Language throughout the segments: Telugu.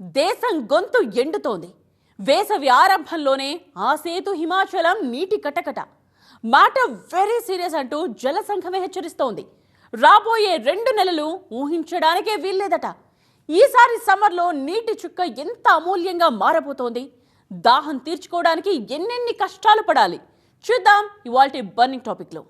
దేశం గొంతు ఎండుతోంది. వేసవి ఆరంభంలోనే ఆ సేతు హిమాచలం నీటి కటకట. మాట వెరీ సీరియస్ అంటూ జల సంఘమే హెచ్చరిస్తోంది. రాబోయే రెండు నెలలు ఊహించడానికే వీల్లేదట. ఈసారి సమ్మర్లో నీటి చుక్క ఎంత అమూల్యంగా మారబోతోంది? దాహం తీర్చుకోవడానికి ఎన్నెన్ని కష్టాలు పడాలి? చూద్దాం ఇవాల్టి బర్నింగ్ టాపిక్లో.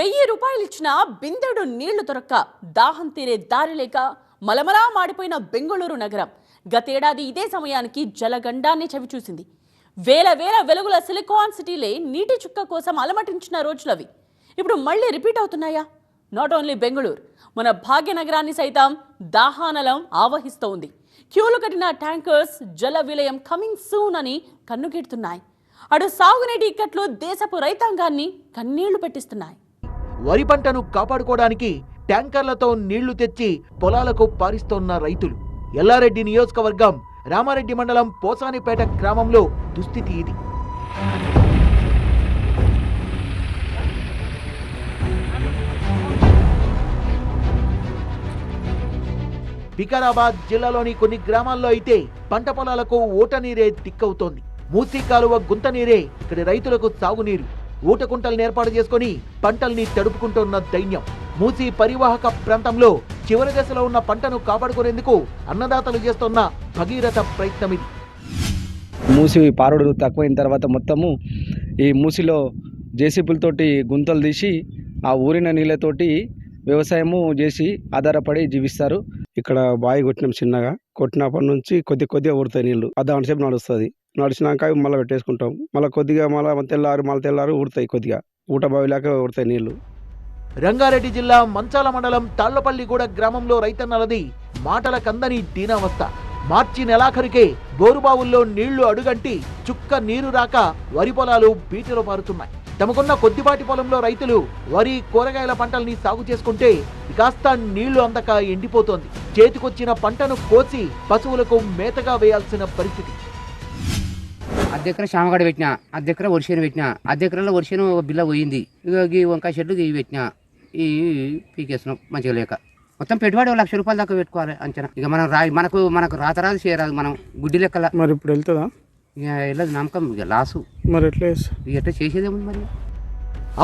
వెయ్యి రూపాయలు ఇచ్చిన బిందెడు నీళ్ళు దొరక్క. దాహం తీరే దారి లేక మలమలా మాడిపోయిన బెంగళూరు నగరం. గతేడాది ఇదే సమయానికి జలగండాన్ని చవిచూసింది. వేల వేల వెలుగుల సిలికాన్ సిటీలే నీటి చుక్క కోసం అలమటించిన రోజులవి. ఇప్పుడు మళ్ళీ రిపీట్ అవుతున్నాయా? Not only Bengaluru. మన భాగ్యనగరాన్ని సైతం దాహానలం ఆవహిస్తోంది. క్యూలు కట్టిన ట్యాంకర్స్ జల విలయం కమింగ్ సూన్ అని కన్నుగెడుతున్నాయి. అటు సాగునీటి ఇక్కట్లు దేశపు రైతాంగాన్ని కన్నీళ్ళు పెట్టిస్తున్నాయి. వరి పంటను కాపాడుకోవడానికి ట్యాంకర్లతో నీళ్ళు తెచ్చి పొలాలకు పారిస్తోన్న రైతులు. ఎల్లారెడ్డి నియోజకవర్గం రామారెడ్డి మండలం పోసానిపేట గ్రామంలో దుస్థితి ఇది. వికారాబాద్ జిల్లాలోని కొన్ని గ్రామాల్లో అయితే పంట పొలాలకు ఓట నీరే దిక్కవుతోంది మూసీ కాలువ గుంత నీరే ఇక్కడి రైతులకు సాగునీరు. ఊట కుంటలను ఏర్పాటు చేసుకొని పంటల్ని తడుపుకుంటున్న దైన్యం. మూసీ పరివాహక ప్రాంతంలో చివరి దశలో ఉన్న పంటను కాపాడుకునేందుకు అన్నదాతలు చేస్తున్న భగీరథ ప్రయత్నం ఇది. మూసి పారుడు తక్కువైన తర్వాత మొత్తము ఈ మూసిలో జేసీబీలతోటి గుంతలు తీసి ఆ ఊరిన నీళ్ళతోటి వ్యవసాయము చేసి ఆధారపడి జీవిస్తారు. ఇక్కడ బావి కొట్టినాం చిన్నగా. కొట్టినప్పటి నుంచి కొద్ది కొద్దిగా ఊరుతాయి నీళ్ళు అర్ధగంట సేపు నడుస్తుంది. నడిచినాక మళ్ళీ పెట్టేసుకుంటాం. మళ్ళీ కొద్దిగా మళ్ళీ తెల్లారు మళ్ళీ తెల్లారు ఊడతాయి కొద్దిగా. ఊట బావిలాక ఊడతాయి నీళ్ళు. రంగారెడ్డి జిల్లా మంచాల మండలం తాళ్ళపల్లిగూడ గ్రామంలో రైతన్నలది మాటల కందని దీనావస్థ. మార్చి నెలాఖరికే బోరుబావుల్లో నీళ్ళు అడుగంటి చుక్క నీరు రాక వరి పొలాలు బీటలో పారుతున్నాయి. తమకున్న కొద్దిపాటి పొలంలో రైతులు వరి కూరగాయల పంటల్ని సాగు చేసుకుంటే కాస్త నీళ్ళు అందక ఎండిపోతోంది. చేతికొచ్చిన పంటను కోసి పశువులకు మేతగా వేయాల్సిన పరిస్థితి. అద్దెకర శామగడ పెట్టిన అద్దెకర వరిసేను పెట్టిన అద్దెకరలో వరిసేను ఒక బిల్ల పోయింది. ఇక ఈ వంకాయ చెట్లు ఇవి పెట్టిన ఈ పీకేస్తున్నాం మంచిగా లేక. మొత్తం పెట్టుబడి లక్ష రూపాయల దాకా పెట్టుకోవాలి అంచనా. ఇక మనం రాయి మనకు మనకు రాతరాదు చేయరాదు మనం గుడ్డి లెక్కల. మరి ఇప్పుడు వెళ్తుందా? ఇక వెళ్ళదు నమ్మకం ఇక లాసు. మరి ఎట్లా ఇక ఎట్లా చేసేదేముంది మరి?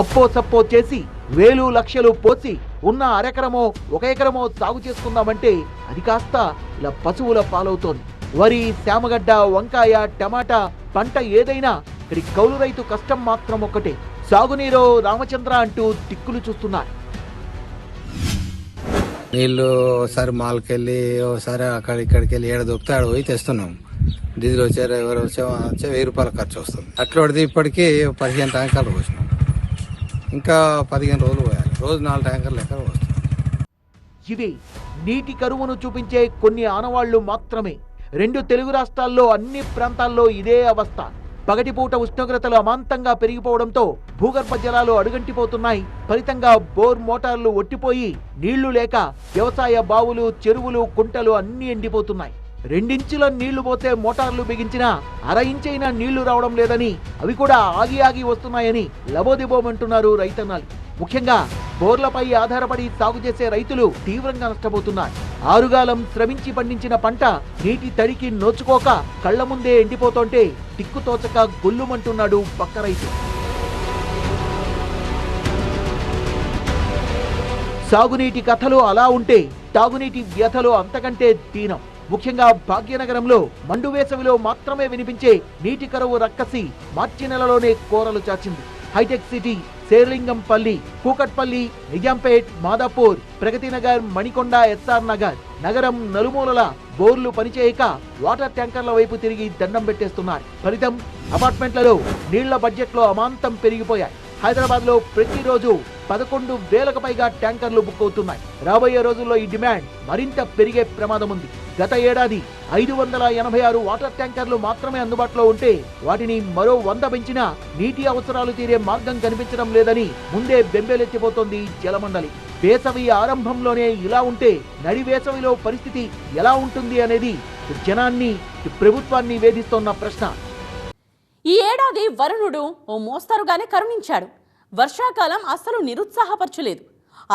అప్పో సప్పో చేసి వేలు లక్షలు పోసి ఉన్న అరెకరమో ఒక ఎకరమో సాగు చేసుకుందామంటే అది కాస్త ఇలా పశువుల పాలవుతోంది. వరి శామగడ్డ వంకాయ టమాటా పంట ఏదైనా ఇక్కడి కౌలు రైతు కష్టం మాత్రం ఒక్కటే. సాగునీరో రామచంద్ర అంటూ దిక్కులు చూస్తున్నారు. నీళ్ళు ఒకసారి మాల్కి వెళ్ళి ఒకసారి అక్కడ ఇక్కడికి వెళ్ళి ఏడ దొరికితే ఆడ పోయి తెస్తున్నాం. డీజిల్ వచ్చారు ఎవరు వచ్చా వచ్చే వెయ్యి రూపాయల ఖర్చు వస్తుంది. అట్లది ఇప్పటికీ పదిహేను ట్యాంకర్లు పోసినాం. ఇంకా పదిహేను రోజులు పోయాలి. రోజు నాలుగు ట్యాంకర్లు లెక్క పోస్తాం ఇవి నీటి కరువును చూపించే కొన్ని ఆనవాళ్ళు మాత్రమే. రెండు తెలుగు రాష్ట్రాల్లో అన్ని ప్రాంతాల్లో ఇదే అవస్థ. పగటిపూట ఉష్ణోగ్రతలు అమాంతంగా పెరిగిపోవడంతో భూగర్భ జలాలు అడుగంటిపోతున్నాయి. ఫలితంగా బోర్ మోటార్లు ఒట్టిపోయి నీళ్ళు లేక వ్యవసాయ బావులు చెరువులు కుంటలు అన్నీ ఎండిపోతున్నాయి. రెండించుల నీళ్ళు పోతే మోటార్లు బిగించినా అర ఇంచైనా నీళ్ళు రావడం లేదని అవి కూడా ఆగి ఆగి వస్తున్నాయని లబోదిబోమంటున్నారు రైతన్నలు. ముఖ్యంగా బోర్లపై ఆధారపడి సాగు చేసే రైతులు తీవ్రంగా నష్టపోతున్నారు. ఆరుగాలం శ్రమించి పండించిన పంట నీటి తడికి నోచుకోక కళ్ళ ముందే ఎండిపోతుంటే తిక్కుతోచక గొల్లుమంటున్నాడు పక్క రైతు. సాగునీటి కథలు అలా ఉంటే తాగునీటి వ్యథలు అంతకంటే దీనం. ముఖ్యంగా భాగ్యనగరంలో మండు వేసవిలో మాత్రమే వినిపించే నీటి కరువు రక్కసి మార్చి నెలలోనే కోరలు చాచింది. Hitech city Serilingampally Kukatpally Nizampet Madhapur Pragathi Nagar Manikonda S R Nagar నగరం నలుమూలల బోర్లు పనిచేయక వాటర్ ట్యాంకర్ల వైపు తిరిగి దండం పెట్టేస్తున్నారు. ఫలితం అపార్ట్మెంట్లలో నీళ్ళ బడ్జెట్లో అమాంతం పెరిగిపోయాయి. హైదరాబాద్లో ప్రతిరోజు పదకొండు వేలకు పైగా ట్యాంకర్లు బుక్ అవుతున్నాయి. రాబోయే రోజుల్లో ఈ డిమాండ్ మరింత పెరిగే ప్రమాదం ఉంది. గత ఏడాది ఐదు వందల ఎనభై ఆరు వాటర్ ట్యాంకర్లు మాత్రమే అందుబాటులో ఉంటే వాటిని మరో వంద పెంచినా నీటి అవసరాలు తీరే మార్గం కనిపించడం లేదని ముందే బెంబేలెత్తిపోతోంది జలమండలి. వేసవి ఆరంభంలోనే ఇలా ఉంటే నడి వేసవిలో పరిస్థితి ఎలా ఉంటుంది అనేది జనాన్ని ప్రభుత్వాన్ని వేధిస్తోన్న ప్రశ్న. ఈ ఏడాది వరుణుడు ఓ మోస్తరుగానే కరుణించాడు. వర్షాకాలం అస్సలు నిరుత్సాహపరచలేదు.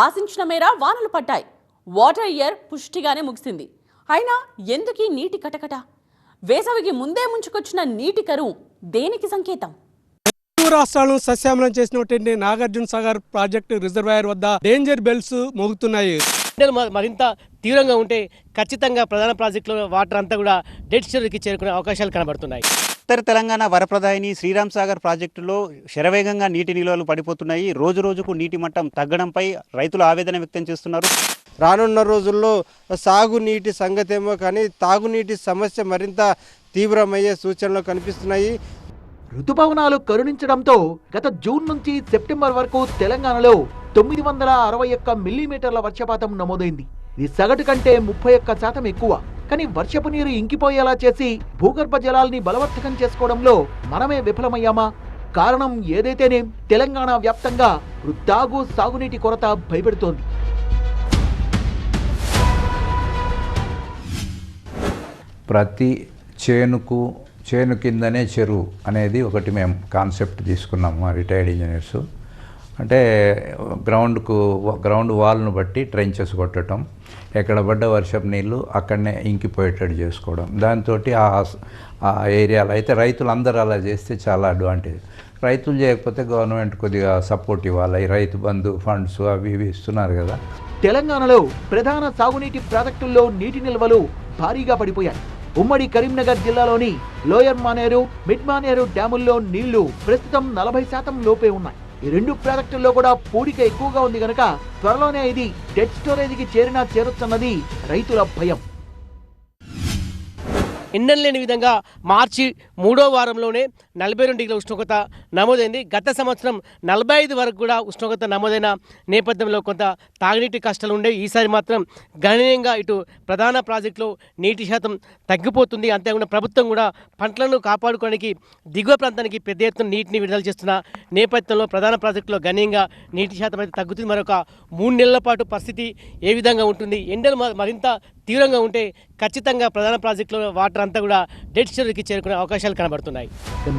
ఆశించిన మేర వానలు పడ్డాయి. వాటర్ ఇయర్ పుష్టిగానే ముగిసింది. అయినా ఎందుకీ నీటి కటకట? వేసవికి ముందే ముంచుకొచ్చిన నీటి కరువు దేనికి సంకేతం? తెలుగు రాష్ట్రాలను సస్యామలం చేసినటువంటి నాగార్జున సాగర్ ప్రాజెక్టు రిజర్వాయర్ వద్ద డేంజర్ బెల్స్ మోగుతున్నాయి. మరింత తీవ్రంగా ఉంటే ఖచ్చితంగా ప్రధాన ప్రాజెక్టులో వాటర్ అంతా కూడా డెడ్ స్టోరేజ్కి చేరుకునే అవకాశాలు కనబడుతున్నాయి. ఉత్తర తెలంగాణ వరప్రదాయిని శ్రీరామ్ సాగర్ ప్రాజెక్టులో శరవేగంగా నీటి నిల్వలు పడిపోతున్నాయి. రోజు రోజుకు నీటి మట్టం తగ్గడంపై రైతులు ఆవేదన వ్యక్తం చేస్తున్నారు. రానున్న రోజుల్లో సాగునీటి సంగతేమో కానీ తాగునీటి సమస్య మరింత తీవ్రమయ్యే సూచనలు కనిపిస్తున్నాయి. రుతుపవనాలు కరుణించడంతో గత జూన్ నుంచి సెప్టెంబర్ వరకు తెలంగాణలో తొమ్మిది వందల అరవై ఒక్క మిల్లీమీటర్ల వర్షపాతం నమోదైంది. ఇది సగటు కంటే ముప్పై ఒక్క శాతం ఎక్కువ. కానీ వర్షపు నీరు ఇంకిపోయేలా చేసి భూగర్భ జలాల్ని బలవర్ధకం చేసుకోవడంలో మనమే విఫలమయ్యామా? కారణం ఏదైతేనే తెలంగాణ వ్యాప్తంగా వృద్ధాగు సాగునీటి కొరత భయపెడుతోంది. ప్రతి చేనుకు చేను కిందనే చెరువు అనేది ఒకటి మేము కాన్సెప్ట్ తీసుకున్నాము మా రిటైర్డ్ ఇంజనీర్స్. అంటే గ్రౌండ్కు గ్రౌండ్ వాల్ను బట్టి ట్రెంచెస్ కొట్టడం ఎక్కడ పడ్డ వర్షపు నీళ్ళు అక్కడనే ఇంకిపోయేటట్టు చేసుకోవడం. దాంతో ఆ ఆ ఏరియాలో అయితే రైతులు అందరూ అలా చేస్తే చాలా అడ్వాంటేజ్. రైతులు చేయకపోతే గవర్నమెంట్ కొద్దిగా సపోర్ట్ ఇవ్వాలి. ఈ రైతు బంధు ఫండ్స్ అవి ఇవి ఇస్తున్నారు కదా. తెలంగాణలో ప్రధాన సాగునీటి ప్రాజెక్టుల్లో నీటి నిల్వలు భారీగా పడిపోయాయి. ఉమ్మడి కరీంనగర్ జిల్లాలోని లోయర్ మానేరు మిడ్ మానేరు డ్యాముల్లో నీళ్ళు ప్రస్తుతం నలభై శాతం లోపే ఉన్నాయి. ఈ రెండు ప్రాజెక్టుల్లో కూడా పూడిక ఎక్కువగా ఉంది గనక త్వరలోనే ఇది డెడ్ స్టోరేజ్కి చేరినా చేరొచ్చన్నది రైతుల భయం. ఎన్నెల్లేని లేని విధంగా మార్చి మూడో వారంలోనే నలభై రెండు డిగ్రీల ఉష్ణోగ్రత నమోదైంది. గత సంవత్సరం నలభై ఐదు వరకు కూడా ఉష్ణోగ్రత నమోదైన నేపథ్యంలో కొంత తాగునీటి కష్టాలు ఉండేవి ఈసారి మాత్రం గణనీయంగా ఇటు ప్రధాన ప్రాజెక్టులో నీటి శాతం తగ్గిపోతుంది. అంతేకాకుండా ప్రభుత్వం కూడా పంటలను కాపాడుకోవడానికి దిగువ ప్రాంతానికి పెద్ద ఎత్తున నీటిని విడుదల చేస్తున్న నేపథ్యంలో ప్రధాన ప్రాజెక్టులో గణనీయంగా నీటి శాతం అయితే తగ్గుతుంది. మరొక మూడు నెలల పాటు పరిస్థితి ఏ విధంగా ఉంటుంది? ఎండలు మరింత తీవ్రంగా ఉంటే ఖచ్చితంగా ప్రధాన ప్రాజెక్టులో వాటర్ అంతా కూడా డెడ్ స్టోరేజ్కి చేరుకునే అవకాశాలు కనబడుతున్నాయి.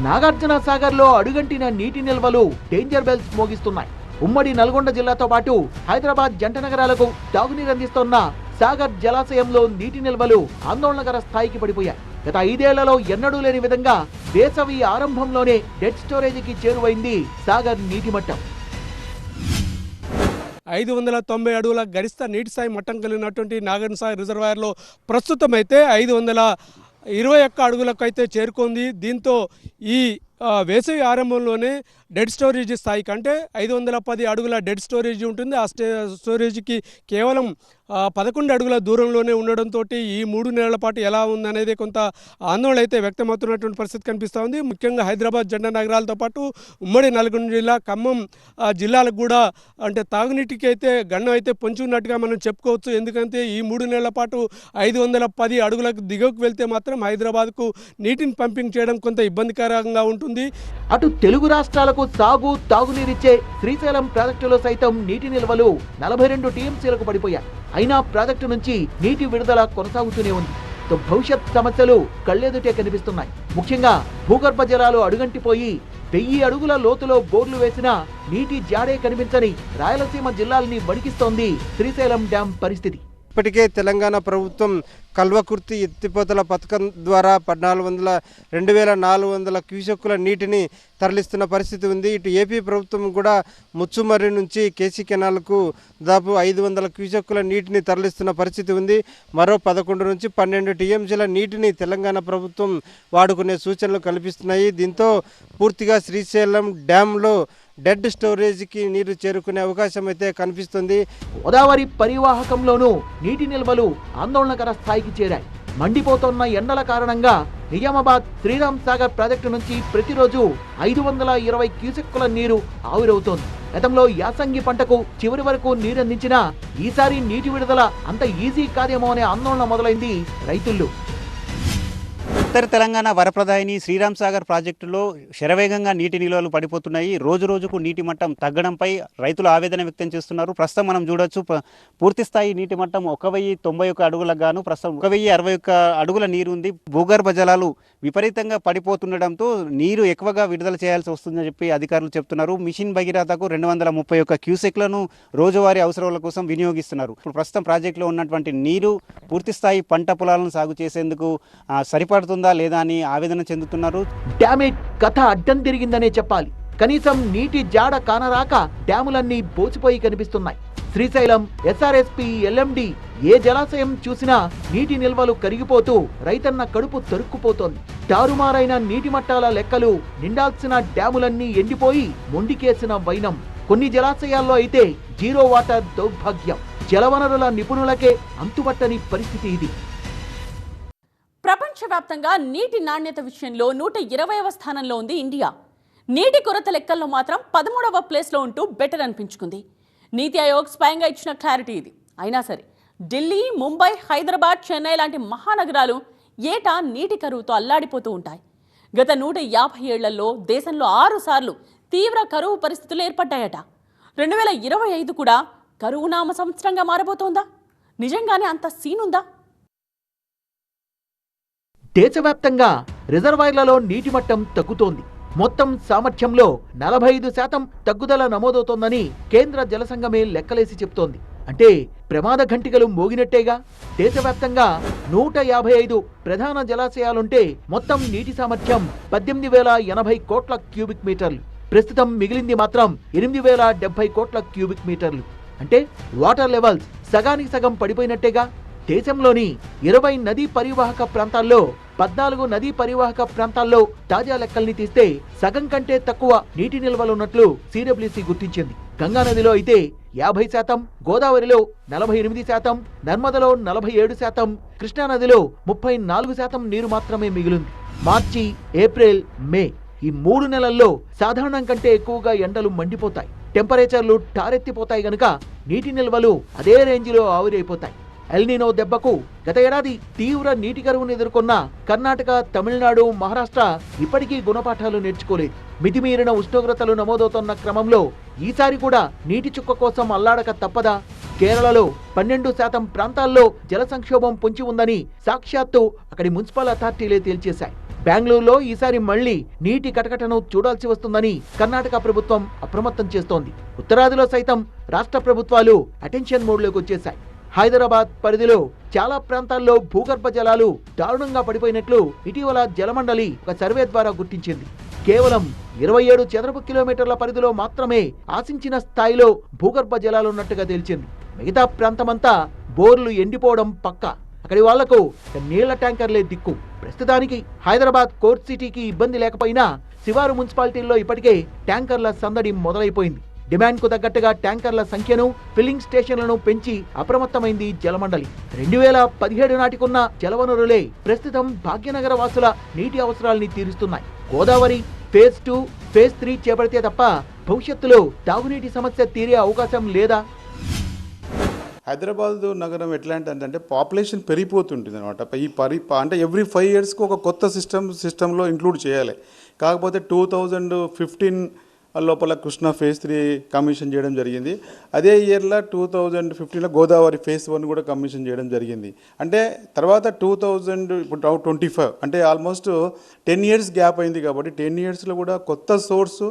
నాగార్జున సాగర్లో అడుగంటిన నీటి నిల్వలు డేంజర్ బెల్స్ మోగిస్తున్నాయి. ఉమ్మడి నల్గొండ జిల్లాతో పాటు హైదరాబాద్ జంట నగరాలకు తాగునీరు అందిస్తున్న సాగర్ జలాశయంలో నీటి నిల్వలు ఆందోళనకర స్థాయికి పడిపోయాయి. గత ఐదేళ్ళలో ఎన్నడూ లేని విధంగా వేసవి ఆరంభంలోనే డెడ్ స్టోరేజీకి చేరువైంది సాగర్ నీటి మట్టం ఐదు వందల తొంభై అడుగుల గరిష్ట నీటి స్థాయి మట్టం కలిగినటువంటి నాగర్ సాగర్ రిజర్వాయర్లో ప్రస్తుతం అయితే ఐదు వందల ఇరవై ఒక్క అడుగులకు అయితే చేరుకుంది. దీంతో ఈ వేసవి ఆరంభంలోనే డెడ్ స్టోరేజ్ స్థాయి కంటే ఐదు వందల పది అడుగుల డెడ్ స్టోరేజ్ ఉంటుంది. ఆ స్టే స్టోరేజ్కి కేవలం పదకొండు అడుగుల దూరంలోనే ఉండడంతో ఈ మూడు నెలల పాటు ఎలా ఉందనేది కొంత ఆందోళన అయితే వ్యక్తమవుతున్నటువంటి పరిస్థితి కనిపిస్తూ ఉంది. ముఖ్యంగా హైదరాబాద్ జెండా నగరాలతో పాటు ఉమ్మడి నల్గొండ జిల్లా ఖమ్మం జిల్లాలకు కూడా అంటే తాగునీటికి అయితే గన్నం అయితే పొంచి ఉన్నట్టుగా మనం చెప్పుకోవచ్చు. ఎందుకంటే ఈ మూడు నెలల పాటు ఐదు వందల పది అడుగులకు దిగువకు వెళ్తే మాత్రం హైదరాబాద్కు నీటిని పంపింగ్ చేయడం కొంత ఇబ్బందికరంగా ఉంటుంది. అటు తెలుగు రాష్ట్రాలకు సాగు తాగునీరిచ్చే శ్రీశైలం ప్రాజెక్టులో సైతం నీటి నిల్వలు నలభై రెండు టీఎంసీలకు పడిపోయాయి. అయినా ప్రాజెక్టు నుంచి నీటి విడుదల కొనసాగుతూనే ఉంది. భవిష్యత్ సమస్యలు కళ్ళెదుటే కనిపిస్తున్నాయి. ముఖ్యంగా భూగర్భ జలాలు అడుగంటిపోయి వెయ్యి అడుగుల లోతులో బోర్లు వేసినా నీటి జాడే కనిపించని రాయలసీమ జిల్లాల్ని వణికిస్తోంది శ్రీశైలం డ్యాం పరిస్థితి. ఇప్పటికే తెలంగాణ ప్రభుత్వం కల్వకుర్తి ఎత్తిపోతల పథకం ద్వారా పద్నాలుగు వందల రెండు వేల నాలుగు వందల క్యూసెక్కుల నీటిని తరలిస్తున్న పరిస్థితి ఉంది. ఇటు ఏపీ ప్రభుత్వం కూడా ముచ్చుమర్రి నుంచి కేసీ కెనాల్కు దాదాపు ఐదు వందల క్యూసెక్కుల నీటిని తరలిస్తున్న పరిస్థితి ఉంది. మరో పదకొండు నుంచి పన్నెండు టీఎంసీల నీటిని తెలంగాణ ప్రభుత్వం వాడుకునే సూచనలు కల్పిస్తున్నాయి. దీంతో పూర్తిగా శ్రీశైలం డ్యాంలో డెడ్ స్టోరేజ్కి నీరు చేరుకునే అవకాశం అయితే కనిపిస్తుంది. గోదావరి పరివాహకంలోనూ నీటి నిల్వలు ఆందోళనకర స్థాయికి చేరాయి. మండిపోతున్న ఎండల కారణంగా నిజామాబాద్ శ్రీరామ్ సాగర్ ప్రాజెక్టు నుంచి ప్రతిరోజు ఐదు వందల ఇరవై క్యూసెక్కుల నీరు ఆవిరవుతోంది. గతంలో యాసంగి పంటకు చివరి వరకు నీరందించినా ఈసారి నీటి విడుదల అంత ఈజీ కార్యమో అనే ఆందోళన మొదలైంది రైతుల్లో. ఉత్తర తెలంగాణ వరప్రదాయిని శ్రీరామ్ సాగర్ ప్రాజెక్టులో శరవేగంగా నీటి నిల్వలు పడిపోతున్నాయి. రోజు రోజుకు నీటి మట్టం తగ్గడంపై రైతులు ఆవేదన వ్యక్తం చేస్తున్నారు. ప్రస్తుతం మనం చూడొచ్చు పూర్తిస్థాయి పూర్తి స్థాయి నీటి మట్టం ఒక వెయ్యి తొంభై ఒక్క అడుగులకు గాను ప్రస్తుతం ఒక వెయ్యి అరవై ఒక్క అడుగుల నీరు ఉంది. భూగర్భ జలాలు విపరీతంగా పడిపోతుండడంతో నీరు ఎక్కువగా విడుదల చేయాల్సి వస్తుందని చెప్పి అధికారులు చెప్తున్నారు. మిషన్ భగీరథకు రెండు వందల ముప్పై ఒక్క క్యూసెక్లను రోజువారీ అవసరాల కోసం వినియోగిస్తున్నారు. ఇప్పుడు ప్రస్తుతం ప్రాజెక్టులో ఉన్నటువంటి నీరు పూర్తి స్థాయి పంట పొలాలను సాగు చేసేందుకు సరిపడుతుంది. ఉందా లేదా అని ఆవేదన చెందుతున్నారు? డ్యామేజ్ కథ అడ్డం తిరిగిందనే చెప్పాలి. కనీసం నీటి జాడ కానరాక డ్యాములన్నీ బోసిపోయి కనిపిస్తున్నాయి. శ్రీశైలం ఎస్ఆర్ఎస్పి ఎల్ఎండి ఏ జలాశయం చూసినా నీటి నిల్వలు కరిగిపోతూ రైతన్న కడుపు తరుక్కుపోతోంది. తారుమారైన నీటి మట్టాల లెక్కలు నిండాల్సిన డ్యాములన్నీ ఎండిపోయి మొండికేసిన వైనం. కొన్ని జలాశయాల్లో అయితే జీరో వాటర్ దౌర్భాగ్యం. జలవనరుల నిపుణులకే అంతుబట్టని పరిస్థితి ఇది. ప్రపంచవ్యాప్తంగా నీటి నాణ్యత విషయంలో నూట ఇరవైవ స్థానంలో ఉంది ఇండియా. నీటి కొరత లెక్కల్లో మాత్రం పదమూడవ ప్లేస్లో ఉంటూ బెటర్ అనిపించుకుంది. నీతి ఆయోగ్ స్వయంగా ఇచ్చిన క్లారిటీ ఇది. అయినా సరే ఢిల్లీ ముంబై హైదరాబాద్ చెన్నై లాంటి మహానగరాలు ఏటా నీటి కరువుతో అల్లాడిపోతూ ఉంటాయి. గత నూట యాభై ఏళ్ళలో దేశంలో ఆరుసార్లు తీవ్ర కరువు పరిస్థితులు ఏర్పడ్డాయట. రెండు వేల ఇరవై ఐదు కూడా కరువు నామ సంవత్సరంగా మారబోతోందా? నిజంగానే అంత సీనుందా? దేశవ్యాప్తంగా రిజర్వాయర్లలో నీటి మట్టం తగ్గుతోంది. మొత్తం సామర్థ్యంలో నలభై ఐదు శాతం తగ్గుదల నమోదవుతోందని కేంద్ర జలసంఘమే లెక్కలేసి చెప్తోంది. అంటే ప్రమాద ఘంటికలు మోగినట్టేగా? దేశవ్యాప్తంగా నూట యాభై ఐదు ప్రధాన జలాశయాలుంటే మొత్తం నీటి సామర్థ్యం పద్దెనిమిది వేల ఎనభై కోట్ల క్యూబిక్ మీటర్లు. ప్రస్తుతం మిగిలింది మాత్రం ఎనిమిది వేల డెబ్బై కోట్ల క్యూబిక్ మీటర్లు. అంటే వాటర్ లెవెల్స్ సగానికి సగం పడిపోయినట్టేగా? దేశంలోని ఇరవై నదీ పరివాహక ప్రాంతాల్లో పద్నాలుగు నదీ పరివాహక ప్రాంతాల్లో తాజా లెక్కల్ని తీస్తే సగం కంటే తక్కువ నీటి నిల్వలున్నట్లు సిడబ్ల్యూసీ గుర్తించింది. గంగా నదిలో అయితే యాభై శాతం గోదావరిలో నలభై ఎనిమిది శాతం నర్మదలో నలభై ఏడు శాతం కృష్ణానదిలో ముప్పై నాలుగు శాతం నీరు మాత్రమే మిగిలింది. మార్చి ఏప్రిల్ మే ఈ మూడు నెలల్లో సాధారణం కంటే ఎక్కువగా ఎండలు మండిపోతాయి. టెంపరేచర్లు టారెత్తిపోతాయి గనుక నీటి నిల్వలు అదే రేంజ్లో ఆవిరైపోతాయి. ఎల్నినో దెబ్బకు గత ఏడాది తీవ్ర నీటి కరువును ఎదుర్కొన్న కర్ణాటక తమిళనాడు మహారాష్ట్ర ఇప్పటికీ గుణపాఠాలు నేర్చుకోలేదు. మితిమీరిన ఉష్ణోగ్రతలు నమోదవుతున్న క్రమంలో ఈసారి కూడా నీటి చుక్క కోసం అల్లాడక తప్పదా? కేరళలో పన్నెండు శాతం ప్రాంతాల్లో జల సంక్షోభం పొంచి ఉందని సాక్షాత్తు అక్కడి మున్సిపల్ అథారిటీలే తేల్చేశాయి. బెంగళూరులో ఈసారి మళ్ళీ నీటి కటకటను చూడాల్సి వస్తుందని కర్ణాటక ప్రభుత్వం అప్రమత్తం చేస్తోంది. ఉత్తరాదిలో సైతం రాష్ట్ర ప్రభుత్వాలు అటెన్షన్ మోడ్లోకి వచ్చేశాయి. హైదరాబాద్ పరిధిలో చాలా ప్రాంతాల్లో భూగర్భ జలాలు దారుణంగా పడిపోయినట్లు ఇటీవల జలమండలి ఒక సర్వే ద్వారా గుర్తించింది. కేవలం ఇరవై ఏడు చదరపు కిలోమీటర్ల పరిధిలో మాత్రమే ఆశించిన స్థాయిలో భూగర్భ జలాలున్నట్టుగా తేల్చింది. మిగతా ప్రాంతమంతా బోర్లు ఎండిపోవడం పక్క. అక్కడి వాళ్ళకు నీళ్ళ ట్యాంకర్లే దిక్కు. ప్రస్తుతానికి హైదరాబాద్ కోర్ట్ సిటీకి ఇబ్బంది లేకపోయినా శివారు మున్సిపాలిటీల్లో ఇప్పటికే ట్యాంకర్ల సందడి మొదలైపోయింది. డిమాండ్కు తగ్గట్టుగా ట్యాంకర్ల సంఖ్యను ఫిల్లింగ్ స్టేషన్లను పెంచి అప్రమత్తమైంది జలమండలి. రెండు వేల పదిహేడు నాటికున్న జలవనరులే ప్రస్తుతం భాగ్యనగర వాసుల నీటి అవసరాల్ని తీరుస్తున్నాయి. Godavari phase two phase three చేపడితే తప్ప భవిష్యత్తులో తాగునీటి సమస్య తీరే అవకాశం లేదా? హైదరాబాద్ నగరం ఎట్లాంటి అంటే పాపులేషన్ పెరిగిపోతుంటుంది అనమాట ఈ పరి అంటే ఎవ్రీ ఫైవ్ ఇయర్స్కి ఒక కొత్త సిస్టమ్ సిస్టంలో ఇంక్లూడ్ చేయాలి. కాకపోతే టూ థౌజండ్ ఫిఫ్టీన్ లోపల కృష్ణ ఫేజ్ త్రీ కమిషన్ చేయడం జరిగింది. అదే ఇయర్లో టూ థౌజండ్ ఫిఫ్టీన్లో గోదావరి ఫేజ్ వన్ కూడా కమిషన్ చేయడం జరిగింది. అంటే తర్వాత టూ థౌజండ్ ఇప్పుడు ట్వంటీ ఫైవ్ అంటే ఆల్మోస్ట్ టెన్ ఇయర్స్ గ్యాప్ అయింది కాబట్టి టెన్ ఇయర్స్లో కూడా కొత్త సోర్స్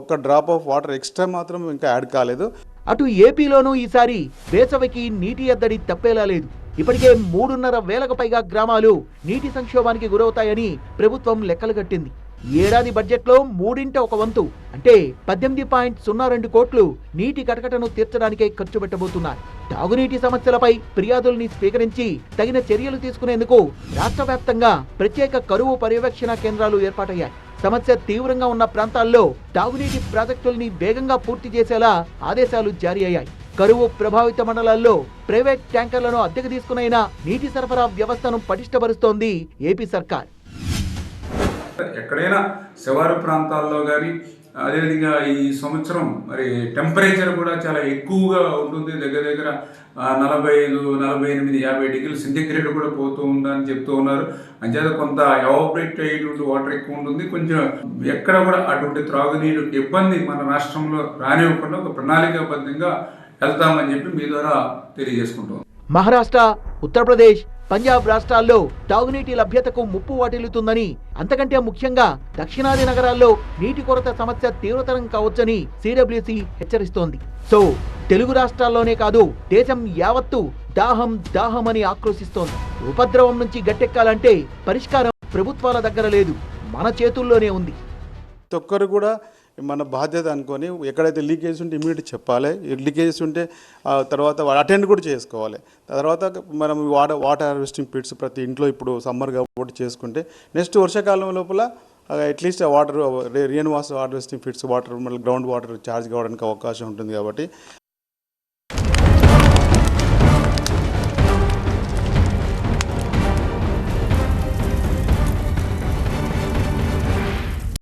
ఒక్క డ్రాప్ ఆఫ్ వాటర్ ఎక్స్ట్రా మాత్రం ఇంకా యాడ్ కాలేదు. అటు ఏపీలోనూ ఈసారి వేసవికి నీటి ఎద్దడి తప్పేలా లేదు. ఇప్పటికే మూడున్నర వేలకు పైగా గ్రామాలు నీటి సంక్షోభానికి గురవుతాయని ప్రభుత్వం లెక్కలు కట్టింది. ఏడాది బడ్జెట్లో మూడింట ఒక వంతు అంటే పద్దెనిమిది పాయింట్ సున్నా రెండు కోట్లు నీటి కటకటను తీర్చడానికే ఖర్చు పెట్టబోతున్నారు. తాగునీటి సమస్యలపై ఫిర్యాదుల్ని స్వీకరించి తగిన చర్యలు తీసుకునేందుకు రాష్ట్ర వ్యాప్తంగా ప్రత్యేక కరువు పర్యవేక్షణ కేంద్రాలు ఏర్పాటయ్యాయి. సమస్య తీవ్రంగా ఉన్న ప్రాంతాల్లో తాగునీటి ప్రాజెక్టుల్ని వేగంగా పూర్తి చేసేలా ఆదేశాలు జారీ అయ్యాయి. కరువు ప్రభావిత మండలాల్లో ప్రైవేట్ ట్యాంకర్లను అద్దెకు తీసుకునైనా నీటి సరఫరా వ్యవస్థను పటిష్టపరుస్తోంది ఏపీ సర్కార్. ఎక్కడైనా శివారు ప్రాంతాల్లో కానీ అదేవిధంగా ఈ సంవత్సరం మరి టెంపరేచర్ కూడా చాలా ఎక్కువగా ఉంటుంది. దగ్గర దగ్గర నలభై ఐదు నలభై ఎనిమిది యాభై డిగ్రీలు సెంటిగ్రేడ్ కూడా పోతూ ఉందని చెప్తూ ఉన్నారు. అంచేత కొంత ఎవాపరేట్ అయ్యేటువంటి వాటర్ ఎక్కువ ఉంటుంది. కొంచెం ఎక్కడ కూడా అటువంటి త్రాగునీరు ఇబ్బంది మన రాష్ట్రంలో రానివ్వకుండా ఒక ప్రణాళికాబద్ధంగా వెళ్తామని చెప్పి మీ ద్వారా తెలియజేసుకుంటాం మహారాష్ట్ర ఉత్తరప్రదేశ్ పంజాబ్ రాష్ట్రాల్లో తాగునీటి లభ్యతకు ముప్పు వాటిల్లుతుందని అంతకంటే ముఖ్యంగా దక్షిణాది నగరాల్లో నీటి కొరత సమస్య తీవ్రతరం కావచ్చని సిడబ్ల్యూసి హెచ్చరిస్తోంది. సో తెలుగు రాష్ట్రాల్లోనే కాదు దేశం యావత్తు దాహం దాహం అని ఆక్రోశిస్తోంది. ఉపద్రవం నుంచి గట్టెక్కాలంటే పరిష్కారం ప్రభుత్వాల దగ్గర లేదు మన చేతుల్లోనే ఉంది. ఒక్కరు కూడా మన బాధ్యత అనుకొని ఎక్కడైతే లీకేజ్ ఉంటే ఇమీడియట్ చెప్పాలి. లీకేజెస్ ఉంటే ఆ తర్వాత అటెండ్ కూడా చేసుకోవాలి. తర్వాత మనం వాటర్ వాటర్ హార్వెస్టింగ్ పిట్స్ ప్రతి ఇంట్లో ఇప్పుడు సమ్మర్ కాబట్టి చేసుకుంటే నెక్స్ట్ వర్షాకాలం లోపల at least water rain water harvesting pits water మళ్ళీ గ్రౌండ్ వాటర్ ఛార్జ్ కావడానికి అవకాశం ఉంటుంది కాబట్టి